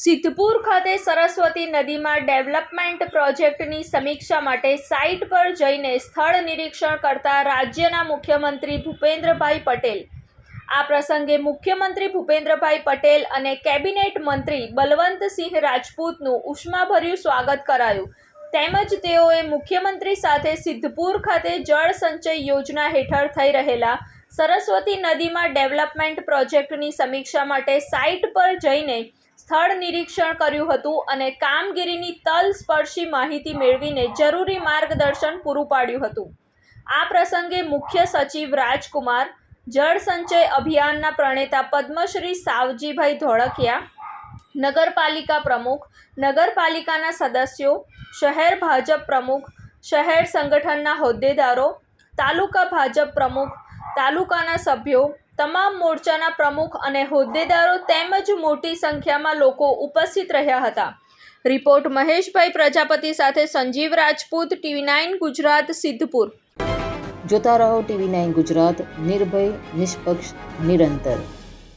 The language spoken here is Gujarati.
સિદ્ધપુર ખાતે સરસ્વતી નદીમાં ડેવલપમેન્ટ પ્રોજેક્ટની સમીક્ષા માટે સાઇટ પર જઈને સ્થળ નિરીક્ષણ કરતા રાજ્યના મુખ્યમંત્રી ભૂપેન્દ્રભાઈ પટેલ. આ પ્રસંગે મુખ્યમંત્રી ભૂપેન્દ્રભાઈ પટેલ અને કેબિનેટ મંત્રી બલવંતસિંહ રાજપૂતનું ઉષ્માભર્યું સ્વાગત કરાયું. તેમજ તેઓએ મુખ્યમંત્રી સાથે સિદ્ધપુર ખાતે જળ સંચય યોજના હેઠળ થઈ રહેલા સરસ્વતી નદીમાં ડેવલપમેન્ટ પ્રોજેક્ટની સમીક્ષા માટે સાઇટ પર જઈને સ્થળ નિરીક્ષણ કર્યું હતું અને કામગીરીની તલસ્પર્શી માહિતી મેળવીને જરૂરી માર્ગદર્શન પૂરું પાડ્યું હતું. આ પ્રસંગે મુખ્ય સચિવ રાજકુમાર, જળ સંચય અભિયાનના પ્રણેતા પદ્મશ્રી સાવજીભાઈ ધોળકિયા, નગરપાલિકા પ્રમુખ, નગરપાલિકાના સદસ્યો, શહેર ભાજપ પ્રમુખ, શહેર સંગઠનના હોદ્દેદારો, તાલુકા ભાજપ પ્રમુખ, તાલુકાના સભ્યો તમામ મોરચાના પ્રમુખ અને હોદ્દેદારો તેમજ મોટી સંખ્યામાં લોકો ઉપસ્થિત રહ્યા હતા. રિપોર્ટ મહેશભાઈ પ્રજાપતિ સાથે સંજીવ રાજપૂત, ટીવી નાઇન ગુજરાત, સિદ્ધપુર. જોતા રહો ટીવી નાઇન ગુજરાત, નિર્ભય, નિષ્પક્ષ, નિરંતર.